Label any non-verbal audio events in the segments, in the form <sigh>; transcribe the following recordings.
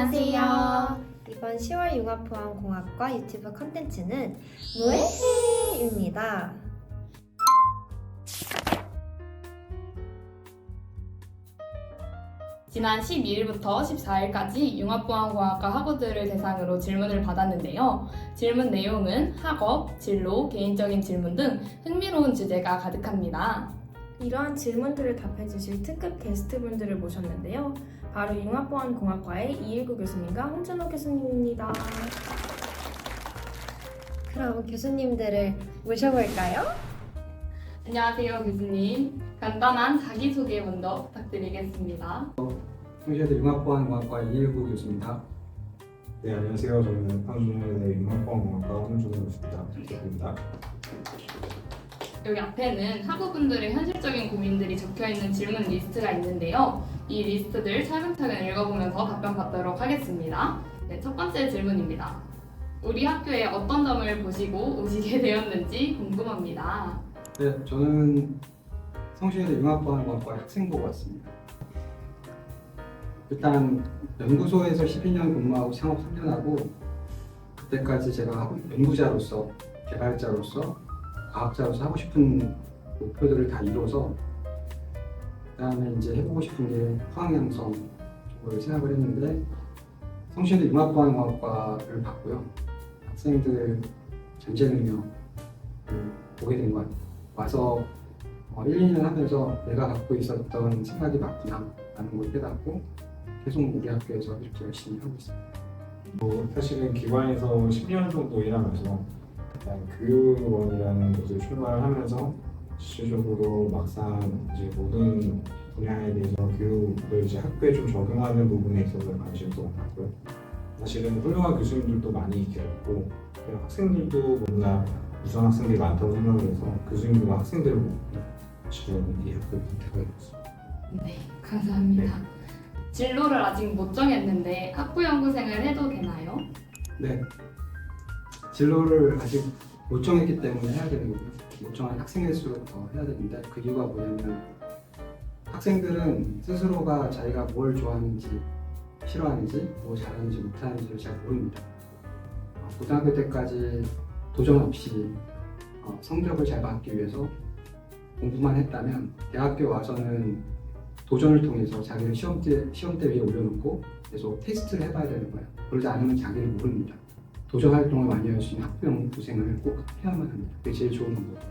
안녕하세요. 이번 10월 융합보안공학과 유튜브 컨텐츠는 뭐해입니다. 지난 12일부터 14일까지 융합보안공학과 학우들을 대상으로 질문을 받았는데요. 질문 내용은 학업, 진로, 개인적인 질문 등 흥미로운 주제가 가득합니다. 이러한 질문들을 답해주실 특급 게스트분들을 모셨는데요. 바로 융합보안공학과의 이일구 교수님과 홍준호 교수님입니다. 그럼 교수님들을 모셔볼까요? 안녕하세요, 교수님. 간단한 자기소개 먼저 부탁드리겠습니다. 성시대 융합보안공학과 이일구 교수입니다. 네, 안녕하세요. 저는 한중년의 융합보안공학과 홍준호 교수입니다. 부탁드립니다. 여기 앞에는 학우분들의 현실적인 고민들이 적혀 있는 질문 리스트가 있는데요. 이 리스트들 차근차근 읽어보면서 답변 받도록 하겠습니다. 네, 첫 번째 질문입니다. 우리 학교에 어떤 점을 보시고 오시게 <laughs> 되었는지 궁금합니다. 네, 저는 성시대 융합보안공학과 학생부고 왔습니다. 일단 연구소에서 12년 근무하고 창업 3년 하고 그때까지 제가 연구자로서 개발자로서 과학자로서 하고 싶은 목표들을 다 이뤄서 그다음에 이제 해보고 싶은 게 화학양성 쪽을 생각을 했는데 성시대 융합보안공학과를 봤고요. 학생들 잠재 능력을 보게 된 것 같아요. 와서 어, 1, 2년 하면서 내가 갖고 있었던 생각이 맞구나 라는 걸 깨닫고 계속 우리 학교에서 이렇게 열심히 하고 있습니다. 뭐 사실은 기관에서 10년 정도 일하면서 교육원이라는 곳을 출발하면서 실질적으로 막상 이제 모든 분야에 대해서 교육을 이제 학교에 좀 적용하는 부분에 있어서 관심도 많고요. 사실은 훌륭한 교수님들도 많이 계셨고 학생들도 너무나 우수한 학생들이 많다고 생각을 해서 교수님들과 학생들을 지금 이 학교에 선택하게 됐습니다. 네, 감사합니다. 진로를 아직 못 정했는데 학부 연구생을 해도 되나요? 네. 진로를 아직 못 정했기 때문에 해야 되는 거고요. 못 정한 학생일수록 더 해야 되는데 그 이유가 뭐냐면 학생들은 스스로가 자기가 뭘 좋아하는지 싫어하는지 뭐 잘하는지 못하는지를 잘 모릅니다. 어, 고등학교 때까지 도전 없이 어, 성적을 잘 받기 위해서 공부만 했다면 대학교 와서는 도전을 통해서 자기를 시험대, 시험대 위에 올려놓고 계속 테스트를 해봐야 되는 거예요. 그러지 않으면 자기를 모릅니다. 도전 활동을 많이 할 수 있는 학부형 고생을 꼭 해야만 합니다. 그게 제일 좋은 방법이에요.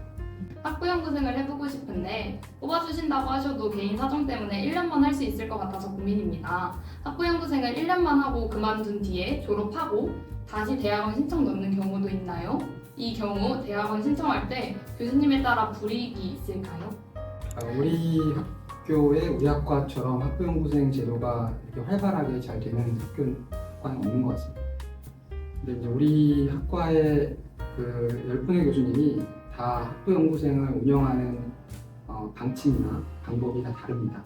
학부연구생을 해보고 싶은데 뽑아주신다고 하셔도 개인 사정 때문에 1년만 할 수 있을 것 같아서 고민입니다. 학부연구생을 1년만 하고 그만둔 뒤에 졸업하고 다시 대학원 신청 넣는 경우도 있나요? 이 경우 대학원 신청할 때 교수님에 따라 불이익이 있을까요? 아, 우리 학교에 우리 학과처럼 학부연구생 제도가 이렇게 활발하게 잘 되는 학교는 없는 것 같습니다. 근데 이제 우리 학과의 그 열분의 교수님이 다 학부 연구생을 운영하는 어, 방침이나 방법이 다 다릅니다.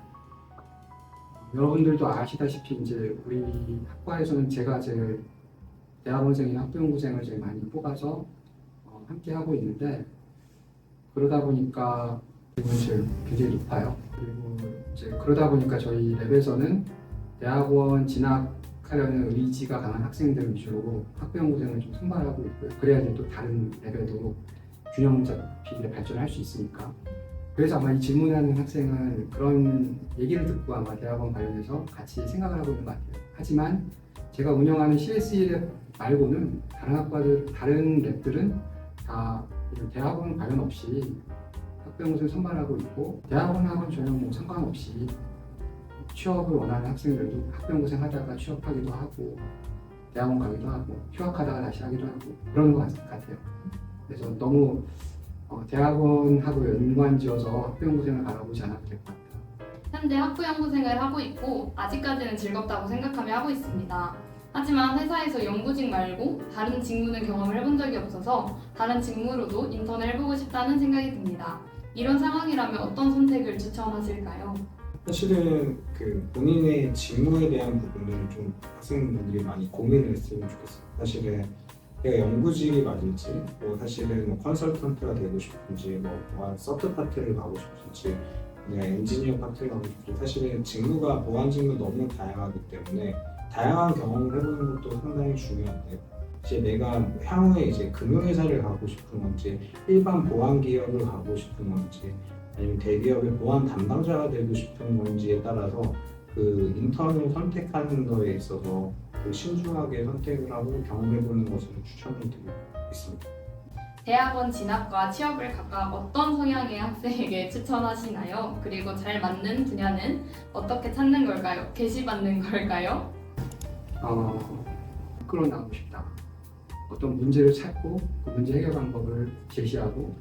여러분들도 아시다시피 이제 우리 학과에서는 제가 제일 대학원생이나 학부연구생을 제일 많이 뽑아서 어, 함께 하고 있는데 그러다 보니까 제일 굉장히 높아요. 그리고 이제 그러다 보니까 저희 랩에서는 대학원 진학 하려는 의지가 강한 학생들 위주로 학부연구생을 좀 선발하고 있고요. 그래야 이제 또 다른 랩에도 균형 잡히게 발전할 수 있으니까. 그래서 아마 이 질문하는 학생은 그런 얘기를 듣고 아마 대학원 관련해서 같이 생각을 하고 있는 것 같아요. 하지만 제가 운영하는 CSE 랩 말고는 다른 학과들, 다른 랩들은 다 대학원 관련 없이 학부형을 선발하고 있고 대학원하고는 전혀 뭐 상관없이 취업을 원하는 학생들도 학부형고생 하다가 취업하기도 하고 대학원 가기도 하고 휴학하다가 다시 하기도 하고 그러는 것 같- 같아요. 그래서 너무 어, 대학원하고 연관지어서 학부형고생을 바라보지 않아도 될 것 같아요. 현재 학부연구생을 하고 있고 아직까지는 즐겁다고 생각하며 하고 있습니다. 하지만 회사에서 연구직 말고 다른 직무는 경험을 해본 적이 없어서 다른 직무로도 인턴을 해보고 싶다는 생각이 듭니다. 이런 상황이라면 어떤 선택을 추천하실까요? 사실은 그 본인의 직무에 대한 부분을 좀 학생분들이 많이 고민을 했으면 좋겠어요. 사실은 내가 연구직이 맞을지, 뭐 사실은 뭐 컨설턴트가 되고 싶은지, 뭐 보안 서트 파트를 가고 싶은지, 내가 엔지니어 파트를 가고 싶은지, 사실은 직무가 보안 직무 너무 다양하기 때문에 다양한 경험을 해보는 것도 상당히 중요한데 이제 내가 향후에 이제 금융회사를 가고 싶은 건지 일반 보안 기업을 가고 싶은 건지 아니면 대기업의 보안 담당자가 되고 싶은 건지에 따라서 그 인턴을 선택하는 거에 있어서 그 신중하게 선택을 하고 경험해보는 것을 추천을 드리고 있습니다. 대학원 진학과 취업을 각각 어떤 성향의 학생에게 추천하시나요? 그리고 잘 맞는 분야는 어떻게 찾는 걸까요? 게시받는 걸까요? 어, 끌어나가고 싶다. 어떤 문제를 찾고 그 문제 해결 방법을 제시하고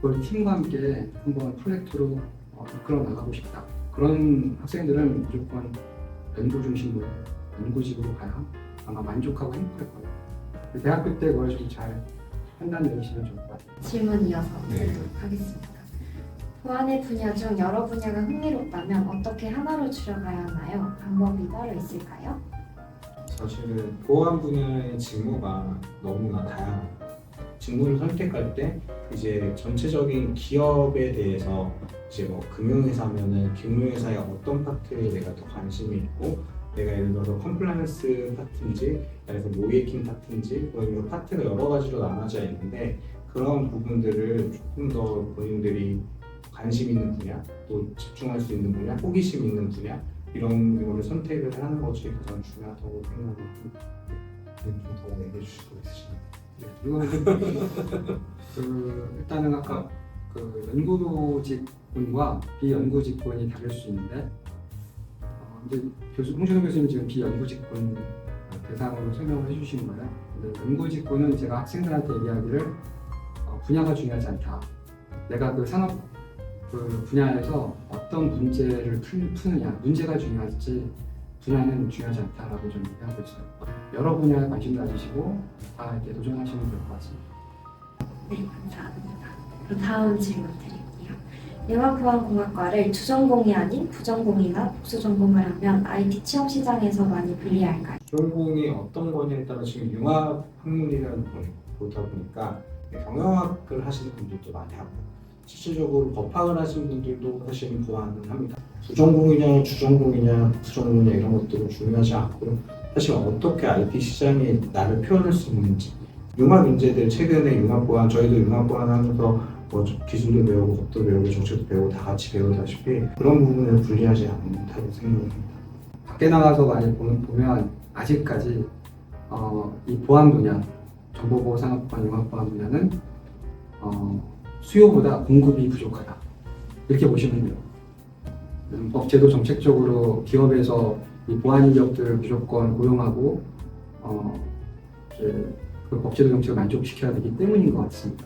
그걸 팀과 함께 한번 프로젝트로 어, 이끌어 나가고 싶다. 그런 학생들은 무조건 연구 중심으로 연구직으로 가야 아마 만족하고 행복할 거예요. 대학교 때 그걸 좀 잘 판단해 주시면 좋을 것 같아요. 질문 이어서 네. 하겠습니다. 보안의 분야 중 여러 분야가 흥미롭다면 어떻게 하나로 줄여가야 하나요? 방법이 따로 있을까요? 사실은 보안 분야의 직무가 너무나 다양합니다. 직무를 선택할 때 이제 전체적인 기업에 대해서 이제 뭐 금융회사면은 금융회사의 어떤 파트에 내가 더 관심이 있고 내가 예를 들어서 컴플라이언스 파트인지 그래서 모이킹 파트인지 그런 파트가 여러 가지로 나눠져 있는데 그런 부분들을 조금 더 본인들이 관심 있는 분야 또 집중할 수 있는 분야 호기심 있는 분야 이런 거를 선택을 하는 것이 가장 중요하다고 생각합니다. 좀더 얘기해 주실 거 있으신가요? 네, 이거는 <laughs> 그 일단은 아까 그 연구직군과 비연구직군이 다를 수 있는데 어, 이제 교수 홍준호 교수님 지금 비연구직군 대상으로 설명을 해주신 거예요. 근데 연구직군은 제가 학생들한테 얘기하기를 어, 분야가 중요하지 않다. 내가 그 산업 그 분야에서 어떤 문제를 풀, 푸느냐 문제가 중요하지 분야는 중요하지 않다라고 좀 얘기하고 있어요. 여러 분야에 관심 가지시고 다 이렇게 도전하시면 될 것 같습니다. 네, 감사합니다. 그럼 다음 질문 드릴게요. 영화보안공학과를 주전공이 아닌 부전공이나 복수전공을 하면 IT 취업 시장에서 많이 불리할까요? 전공이 어떤 거냐에 따라 지금 융합 학문이라는 걸 보다 보니까 경영학을 하시는 분들도 많이 하고 실질적으로 법학을 하시는 분들도 사실은 보완을 합니다. 부전공이냐 주전공이냐 부전공이냐 이런 것들은 중요하지 않고 사실 어떻게 IT 시장에 나를 표현할 수 있는지 융합 인재들 최근에 융합 보안 저희도 융합 보안 하면서 뭐 기술도 배우고 법도 배우고 정책도 배우고 다 같이 배우다시피 그런 부분을 분리하지 않는다고 생각합니다. 밖에 나가서 많이 보면 아직까지 어, 이 보안 분야, 정보보호 산업보안, 융합보안 분야는 어, 수요보다 공급이 부족하다. 이렇게 보시면 돼요. 음, 법제도 정책적으로 기업에서 이 보안 인력들을 무조건 고용하고 어, 그 법제도 정책을 만족시켜야 되기 때문인 것 같습니다.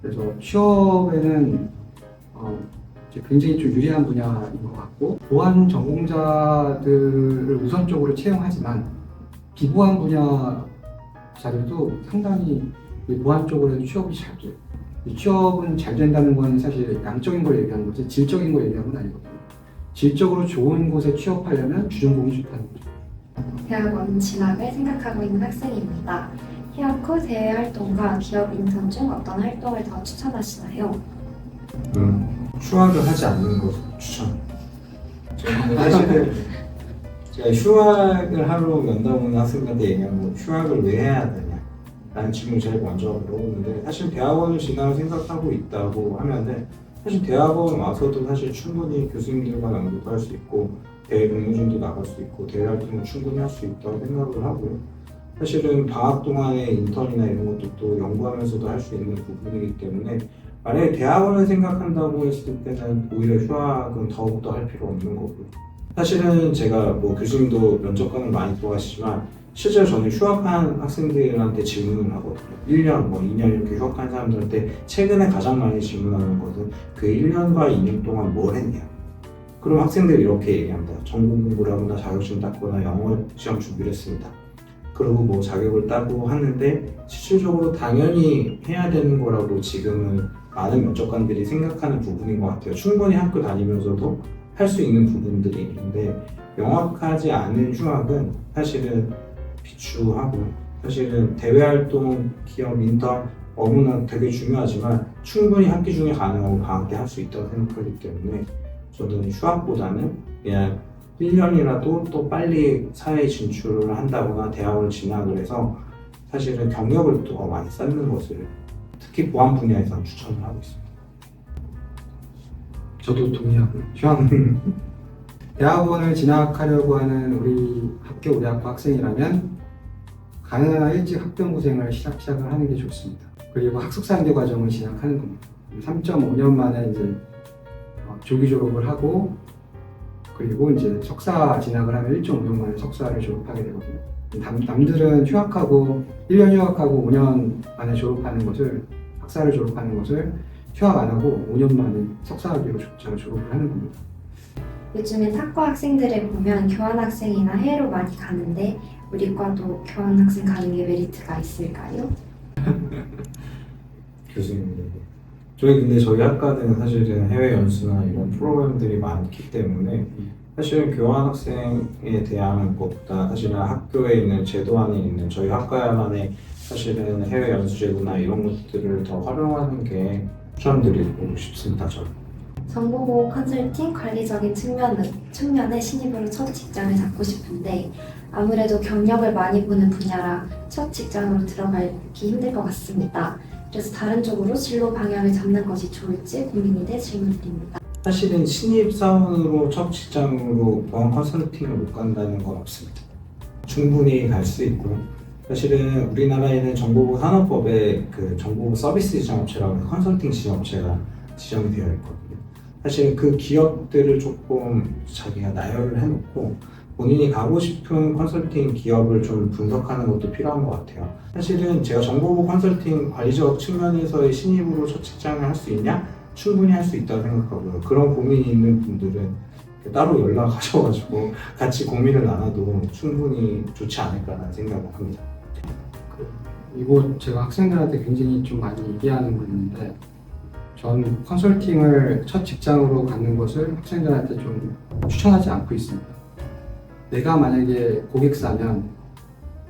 그래서 취업에는 어, 굉장히 좀 유리한 분야인 것 같고 보안 전공자들을 우선적으로 채용하지만 비보안 분야자들도 상당히 이 보안 쪽으로 취업이 잘 돼요. 이 취업은 잘 된다는 건 사실 양적인 걸 얘기하는 거지 질적인 걸 얘기하는 건 아니거든요. 질적으로 좋은 곳에 취업하려면 주전공이 좋다는 거죠. 대학원 진학을 생각하고 있는 학생입니다. 휴학 후 대외 활동과 기업 인턴 중 어떤 활동을 더 추천하시나요? 음, 휴학을 하지 않는 것을 추천. 저는 사실은 제가 휴학을 하러 면담 오는 학생들한테 얘기하면 휴학을 왜 해야 되 냐 라는 질문을 제일 먼저 물어보는데 사실 대학원을 진학을 생각하고 있다고 하면은 사실 대학원 와서도 사실 충분히 교수님들과 연구도 할 수 있고 대외 공모전도 나갈 수 있고 대외 활동을 충분히 할 수 있다고 생각을 하고요. 사실은 방학 동안에 인턴이나 이런 것도 또 연구하면서도 할 수 있는 부분이기 때문에 만약에 대학원을 생각한다고 했을 때는 오히려 휴학은 더욱더 할 필요 없는 거고요. 사실은 제가 뭐 교수님도 면접관을 많이 들어가시지만 실제로 저는 휴학한 학생들한테 질문을 하거든요. 1년, 뭐 2년 이렇게 휴학한 사람들한테 최근에 가장 많이 질문하는 것은 그 1년과 2년 동안 뭘 했냐. 그럼 학생들이 이렇게 얘기합니다. 전공 공부를 하거나 자격증 땄거나 영어 시험 준비를 했습니다. 그리고 뭐 자격을 따고 하는데 실질적으로 당연히 해야 되는 거라고 지금은 많은 면접관들이 생각하는 부분인 것 같아요. 충분히 학교 다니면서도 할 수 있는 부분들이 있는데 명확하지 않은 휴학은 사실은 비추하고 사실은 대외 활동, 기업 인턴 업무는 되게 중요하지만 충분히 학기 중에 가능하고 방학 때 할 수 있다고 생각하기 때문에 저는 휴학보다는 그냥 1년이라도 또 빨리 사회 진출을 한다거나 대학을 진학을 해서 사실은 경력을 더 많이 쌓는 것을 특히 보안 분야에서 추천을 하고 있습니다. 저도 동의하고요. 휴학 <laughs> 대학원을 진학하려고 하는 우리 학교 우리 학과 학생이라면 가능한 한 일찍 학병고생을 시작, 시작을 하는 게 좋습니다. 그리고 학습상대 과정을 진학하는 겁니다. 3.5년 만에 이제 어, 조기 졸업을 하고 그리고 이제 석사 진학을 하면 1.5년 만에 석사를 졸업하게 되거든요. 남, 남들은 휴학하고 1년 휴학하고 5년 만에 졸업하는 것을 학사를 졸업하는 것을 휴학 안 하고 5년 만에 석사학위로 조- 졸업을 하는 겁니다. 요즘엔 학과 학생들을 보면 교환학생이나 해외로 많이 가는데 우리 과도 교환 학생 가는 게 메리트가 있을까요? <laughs> 교수님들. 저희 근데 저희 학과는 사실은 해외 연수나 이런 프로그램들이 많기 때문에 사실은 교환 학생에 대한 것보다 사실은 학교에 있는 제도 안에 있는 저희 학과만의 사실은 해외 연수 제도나 이런 것들을 더 활용하는 게 추천드리고 싶습니다. 저는. 정보보호 컨설팅 관리적인 측면은, 측면에 신입으로 첫 직장을 잡고 싶은데 아무래도 경력을 많이 보는 분야라 첫 직장으로 들어가기 힘들 것 같습니다. 그래서 다른 쪽으로 진로 방향을 잡는 것이 좋을지 고민이 돼 질문드립니다. 사실은 신입 사원으로 첫 직장으로 보안 컨설팅을 못 간다는 건 없습니다. 충분히 갈 수 있고 사실은 우리나라에는 정보부 산업법에 그 정보부 서비스 지정업체라고 컨설팅 지정업체가 지정이 되어 있거든요. 사실 그 기업들을 조금 자기가 나열을 해놓고 본인이 가고 싶은 컨설팅 기업을 좀 분석하는 것도 필요한 것 같아요. 사실은 제가 정보부 컨설팅 관리적 측면에서의 신입으로 첫 직장을 할 수 있냐? 충분히 할 수 있다고 생각하고요. 그런 고민이 있는 분들은 따로 연락하셔가지고 같이 고민을 나눠도 충분히 좋지 않을까라는 생각을 합니다. 이거 제가 학생들한테 굉장히 좀 많이 얘기하는 부분인데 전 컨설팅을 첫 직장으로 갖는 것을 학생들한테 좀 추천하지 않고 있습니다. 내가 만약에 고객사면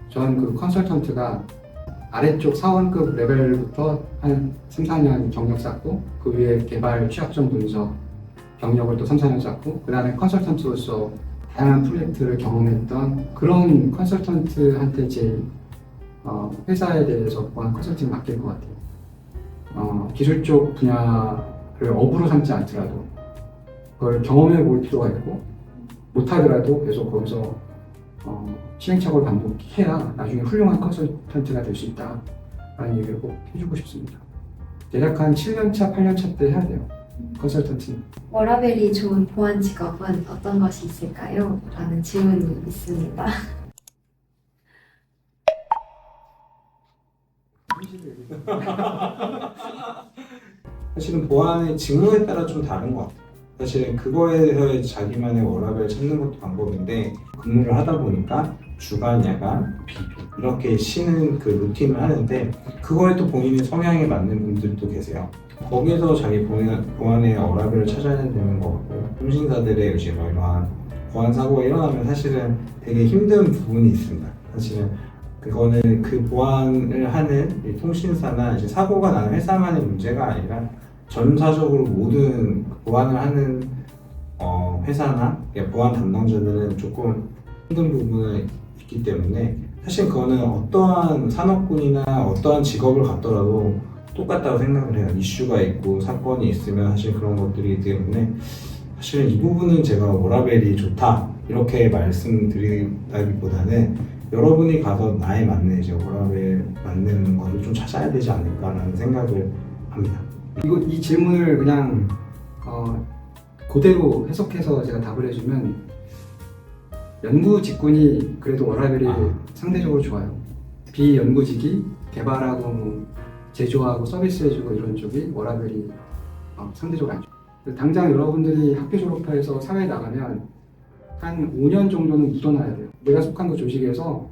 전 그 컨설턴트가 아래쪽 사원급 레벨부터 한 3, 4년 경력 쌓고 그 위에 개발 취약점 분석 경력을 또 3, 4년 쌓고 그 다음에 컨설턴트로서 다양한 프로젝트를 경험했던 그런 컨설턴트한테 제일 어, 회사에 대해서 보안 컨설팅 맡길 것 같아요. 어, 기술 쪽 분야를 업으로 삼지 않더라도 그걸 경험해 볼 필요가 있고 못하더라도 계속 거기서 어, 시행착오를 반복해야 나중에 훌륭한 컨설턴트가 될 수 있다 라는 얘기를 꼭 해주고 싶습니다. 대략 한 7년차, 8년차 때 해야 돼요. 컨설턴트는. 워라벨이 좋은 보안 직업은 어떤 것이 있을까요? 라는 질문이 있습니다. 사실은 보안의 직무에 따라 좀 다른 것 같아요. 사실은 그거에 대해서 자기만의 워라벨 찾는 것도 방법인데 근무를 하다 보니까 주간, 야간, 비비 이렇게 쉬는 그 루틴을 하는데 그거에 또 본인의 성향에 맞는 분들도 계세요. 거기에서 자기 보안- 보안의 워라벨을 찾아야 되는 것 같고요. 통신사들의 이제 뭐 이러한 보안 사고가 일어나면 사실은 되게 힘든 부분이 있습니다. 사실은 그거는 그 보안을 하는 이 통신사나 이제 사고가 나는 회사만의 문제가 아니라 전사적으로 모든 보안을 하는 어, 회사나 보안 담당자들은 조금 힘든 부분이 있기 때문에 사실 그거는 어떠한 산업군이나 어떠한 직업을 갖더라도 똑같다고 생각을 해요. 이슈가 있고 사건이 있으면 사실 그런 것들이기 때문에 사실 이 부분은 제가 워라벨이 좋다 이렇게 말씀드리다기보다는 여러분이 가서 나에 맞는 이제 워라벨 맞는 거를 좀 찾아야 되지 않을까라는 생각을 합니다. 이거 이 질문을 그냥 어, 그대로 해석해서 제가 답을 해주면 연구 직군이 그래도 워라벨이 아. 상대적으로 좋아요. 비연구직이 개발하고 뭐 제조하고 서비스해주고 이런 쪽이 워라벨이 어, 상대적으로 안 좋아요. 당장 여러분들이 학교 졸업해서 사회에 나가면 한 5년 정도는 묻어놔야 돼요. 내가 속한 그 조직에서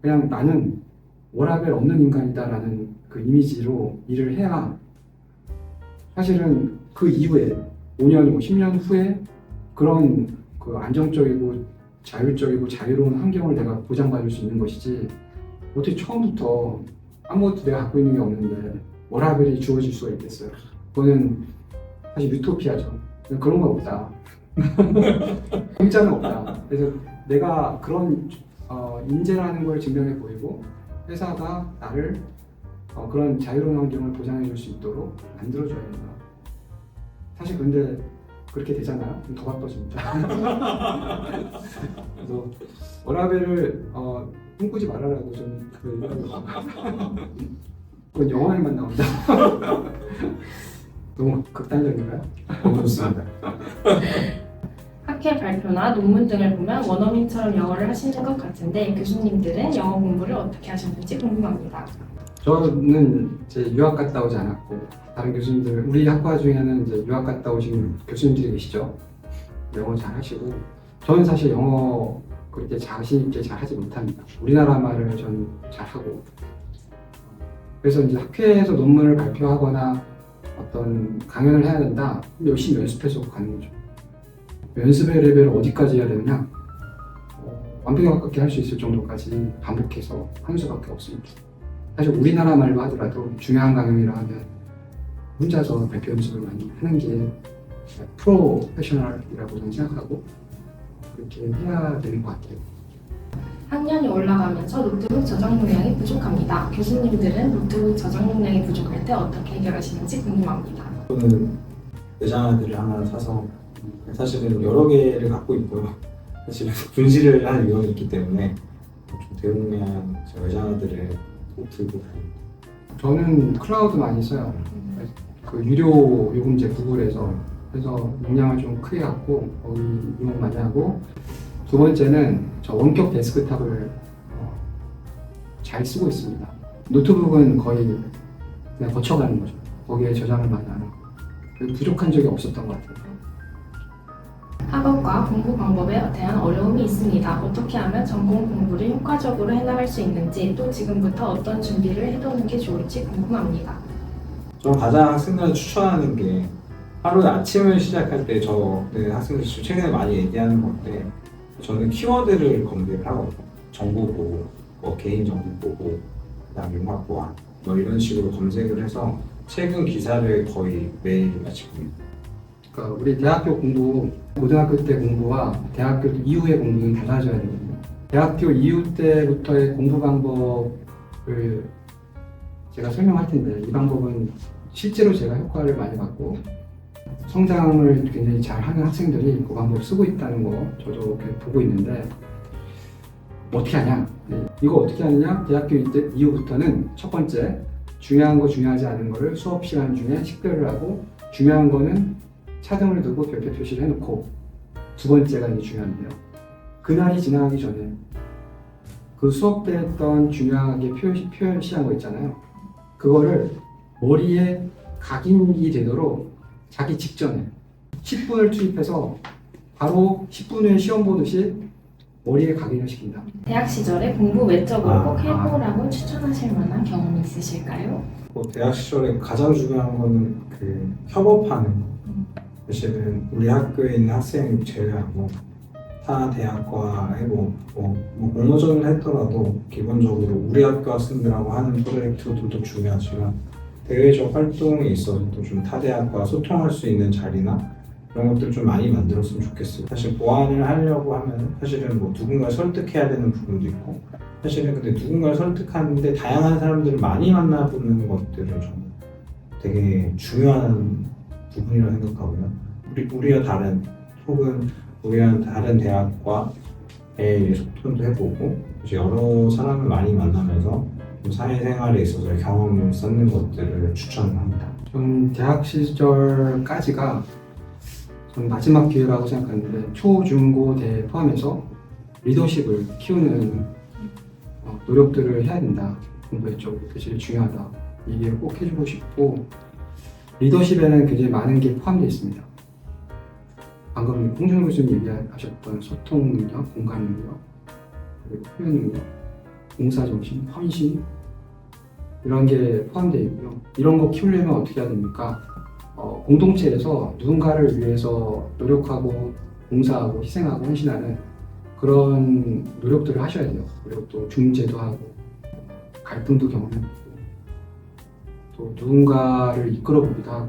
그냥 나는 워라벨 없는 인간이다라는 그 이미지로 일을 해야 사실은 그 이후에 5년, 10년 후에 그런 그 안정적이고 자율적이고 자유로운 환경을 내가 보장받을 수 있는 것이지 어떻게 처음부터 아무것도 내가 갖고 있는 게 없는데 워라벨이 주어질 수가 있겠어요. 그거는 사실 유토피아죠. 그런 거 없다. <laughs> 공짜는 없다. 그래서 내가 그런 어, 인재라는 걸 증명해 보이고 회사가 나를 어, 그런 자유로운 환경을 보장해 줄 수 있도록 만들어 줘야 된다. 사실 근데 그렇게 되잖아요. 더 바빠집니다. <laughs> 그래서 워라벨을 어, 꿈꾸지 말아라고 저는 그 얘기하고. 그건 영화에만 나온다. <laughs> 너무 극단적인가요? 너무 좋습니다. 학회 발표나 논문 등을 보면 원어민처럼 영어를 하시는 것 같은데 교수님들은 영어 공부를 어떻게 하셨는지 궁금합니다. 저는 이제 유학 갔다 오지 않았고 다른 교수님들 우리 학과 중에는 이제 유학 갔다 오신 교수님들이 계시죠. 영어 잘 하시고 저는 사실 영어 그렇게 자신 있게 잘 하지 못합니다. 우리나라 말을 저는 잘 하고 그래서 이제 학회에서 논문을 발표하거나 어떤 강연을 해야 된다. 열심히 연습해서 가는 거죠. 연습의 레벨을 어디까지 해야 되느냐? 어, 완벽에 가깝게 할 수 있을 정도까지 반복해서 하는 수밖에 없습니다. 사실 우리나라 말로 하더라도 중요한 강연이라 하면 혼자서 발표 연습을 많이 하는 게 프로페셔널이라고 저는 생각하고 그렇게 해야 되는 것 같아요. 학년이 올라가면서 노트북 저장 용량이 부족합니다. 교수님들은 노트북 저장 용량이 부족할 때 어떻게 해결하시는지 궁금합니다. 저는 내장하드를 하나 사서 사실은 여러 개를 갖고 있고요. 사실은 분실을 할 위험이 있기 때문에 좀 대용량 외장하드를 꼭 들고. 저는 클라우드 많이 써요. 그 유료 요금제 구글에서 그래서 용량을 좀 크게 갖고 거기 이용 많이 하고 두 번째는 저 원격 데스크탑을 어, 잘 쓰고 있습니다. 노트북은 거의 그냥 거쳐가는 거죠. 거기에 저장을 많이 안 하고 그래서 부족한 적이 없었던 것 같아요. 학업과 공부 방법에 대한 어려움이 있습니다. 어떻게 하면 전공 공부를 효과적으로 해나갈 수 있는지 또 지금부터 어떤 준비를 해두는 게 좋을지 궁금합니다. 저는 가장 학생들한테 추천하는 게 하루 아침을 시작할 때 저는 학생들 중 최근에 많이 얘기하는 건데 저는 키워드를 하거든요. 정보 보고, 뭐 개인 정보 보고, 그다음 융합 보안 뭐 이런 식으로 검색을 해서 최근 기사를 거의 매일 마치고 있습니다. 그러니까 우리 대학교 공부, 고등학교 때 공부와 대학교 이후의 공부는 달라져야 되거든요. 대학교 이후 때부터의 공부 방법을 제가 설명할 텐데 이 방법은 실제로 제가 효과를 많이 받고 성장을 굉장히 잘 하는 학생들이 그 방법 을 쓰고 있다는 거 저도 보고 있는데 어떻게 하냐? 네, 이거 어떻게 하느냐? 대학교 이후부터는 첫 번째 중요한 거 중요하지 않은 거를 수업 시간 중에 식별을 하고 중요한 거는 차등을 두고 별표 표시를 해놓고 두 번째가 이제 중요한데요. 그날이 지나가기 전에 그 수업 때 했던 중요하게 표시, 표시한 거 있잖아요. 그거를 머리에 각인이 되도록 자기 직전에 10분을 투입해서 바로 10분 후에 시험 보듯이 머리에 각인을 시킨다. 대학 시절에 공부 외적으로 아, 꼭 아. 해보라고 추천하실 만한 경험이 있으실까요? 뭐 대학 시절에 가장 중요한 거는 그 협업하는 거. 사실은 우리 학교에 있는 학생 제외하고 타 대학과에 뭐, 뭐, 뭐 공모전을 했더라도 기본적으로 우리 학교 학생들하고 하는 프로젝트들도 중요하지만 대외적 활동에 있어서도 좀 타 대학과 소통할 수 있는 자리나 이런 것들 좀 많이 만들었으면 좋겠어요. 사실 보완을 하려고 하면 사실은 뭐 누군가를 설득해야 되는 부분도 있고 사실은 근데 누군가를 설득하는데 다양한 사람들을 많이 만나보는 것들을 저는 되게 중요한 부분이라고 생각하고요. 우리 우리와 다른 혹은 우리와 다른 대학과의 소통도 해보고 여러 사람을 많이 만나면서 좀 사회생활에 있어서 경험을 쌓는 것들을 추천합니다. 좀 대학 시절까지가 전 마지막 기회라고 생각하는데 초, 중, 고, 대 포함해서 리더십을 키우는 어, 노력들을 해야 된다. 공부에 쪽 제일 중요하다. 이게 꼭 해주고 싶고 리더십에는 굉장히 많은 게 포함되어 있습니다. 방금 홍준호 교수님 얘기하셨던 소통 능력, 공감 능력, 그리고 표현 능력, 봉사 정신, 헌신 이런 게 포함되어 있고요. 이런 거 키우려면 어떻게 해야 됩니까? 어, 공동체에서 누군가를 위해서 노력하고 봉사하고 희생하고 헌신하는 그런 노력들을 하셔야 돼요. 그리고 또 중재도 하고 갈등도 경험해보고 또 누군가를 이끌어 보기도 하고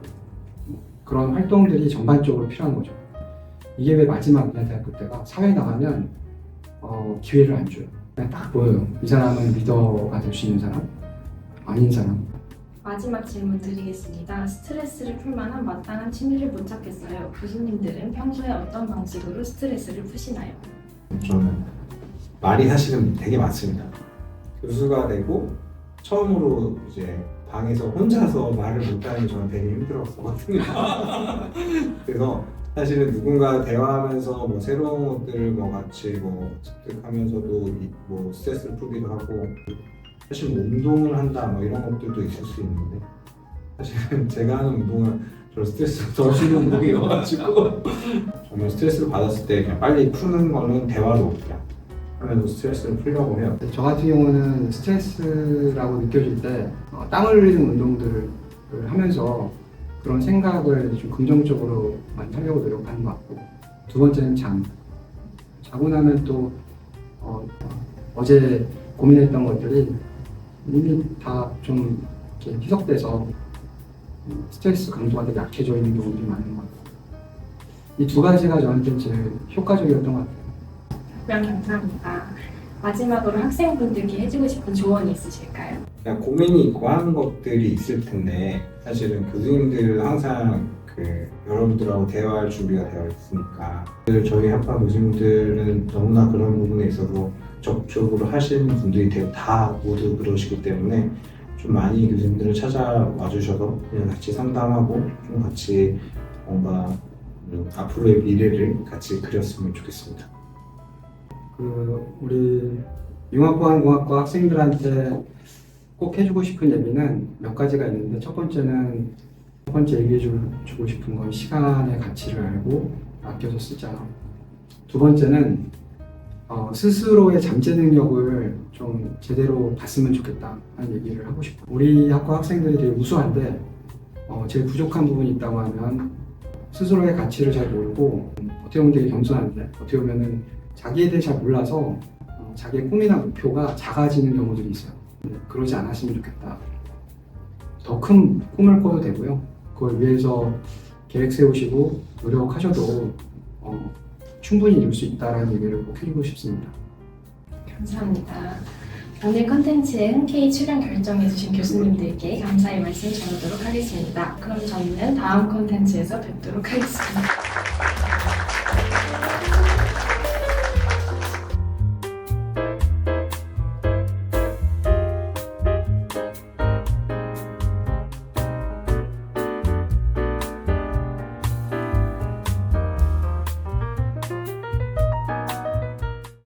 뭐 그런 활동들이 전반적으로 필요한 거죠. 이게 왜 마지막이냐 대학교 때가 사회 나가면 어, 기회를 안 줘요. 그냥 딱 보여요. 이 사람은 리더가 될 수 있는 사람, 아닌 사람. 마지막 질문 드리겠습니다. 스트레스를 풀 만한 마땅한 취미를 못 찾겠어요. 교수님들은 평소에 어떤 방식으로 스트레스를 푸시나요? 저는 말이 사실은 되게 많습니다. 교수가 되고 처음으로 이제 방에서 혼자서 말을 못하는 저는 되게 힘들었거든요. <laughs> 그래서 사실은 누군가 대화하면서 뭐 새로운 것들을 뭐 같이 뭐 습득하면서도 이- 뭐 스트레스를 풀기도 하고 사실 뭐 운동을 한다 뭐 이런 것들도 있을 수 있는데 사실은 <laughs> 제가 하는 운동은 저 스트레스를 <laughs> 덜 주는 운동이어가지고 정말 스트레스를 받았을 때 그냥 빨리 푸는 거는 대화로 그냥 하면서 스트레스를 풀려고 해요. 저 같은 경우는 스트레스라고 느껴질 때 어, 흘리는 운동들을 하면서 그런 생각을 좀 긍정적으로 많이 하려고 노력하는 것 같고 두 번째는 잠. 자고 나면 또 어, 어제 고민했던 것들이 이미 다좀 희석돼서 스트레스 강도가 되게 약해져 있는 경우들이 많은 것 같아요. 이 두 가지가 저한테 제일 효과적이었던 것 같아요. 답변 감사합니다. 마지막으로 학생분들께 해주고 싶은 조언이 있으실까요? 그냥 고민이 있고 하는 것들이 있을 텐데 사실은 교수님들은 항상 그 여러분들하고 대화할 준비가 되어 있으니까 저희 학과 교수님들은 너무나 그런 부분에 있어서 적극적으로 하시는 분들이 다 모두 그러시기 때문에 좀 많이 교수님들을 찾아와 주셔서 그냥 같이 상담하고 좀 같이 뭔가 음, 앞으로의 미래를 같이 그렸으면 좋겠습니다. 그 우리 융합보안공학과 학생들한테 꼭 해주고 싶은 얘기는 몇 가지가 있는데 첫 번째는 첫 번째 얘기해 주- 주고 싶은 건 시간의 가치를 알고 아껴서 쓰자. 두 번째는 어, 스스로의 잠재 능력을 좀 제대로 봤으면 좋겠다 하는 얘기를 하고 싶어요. 우리 학과 학생들이 되게 우수한데 어, 제일 부족한 부분이 있다고 하면 스스로의 가치를 잘 모르고 음, 어떻게 보면 되게 겸손한데 어떻게 보면은 자기에 대해 잘 몰라서 어, 자기의 꿈이나 목표가 작아지는 경우들이 있어요. 근데 그러지 않았으면 좋겠다. 더 큰 꿈을 꿔도 되고요. 그걸 위해서 계획 세우시고 노력하셔도 어, 충분히 이룰 수 있다라는 얘기를 꼭 해주고 싶습니다. 감사합니다. 오늘 컨텐츠에 흔쾌히 출연 결정해주신 교수님들께 감사의 말씀 전하도록 하겠습니다. 그럼 저희는 다음 컨텐츠에서 뵙도록 하겠습니다.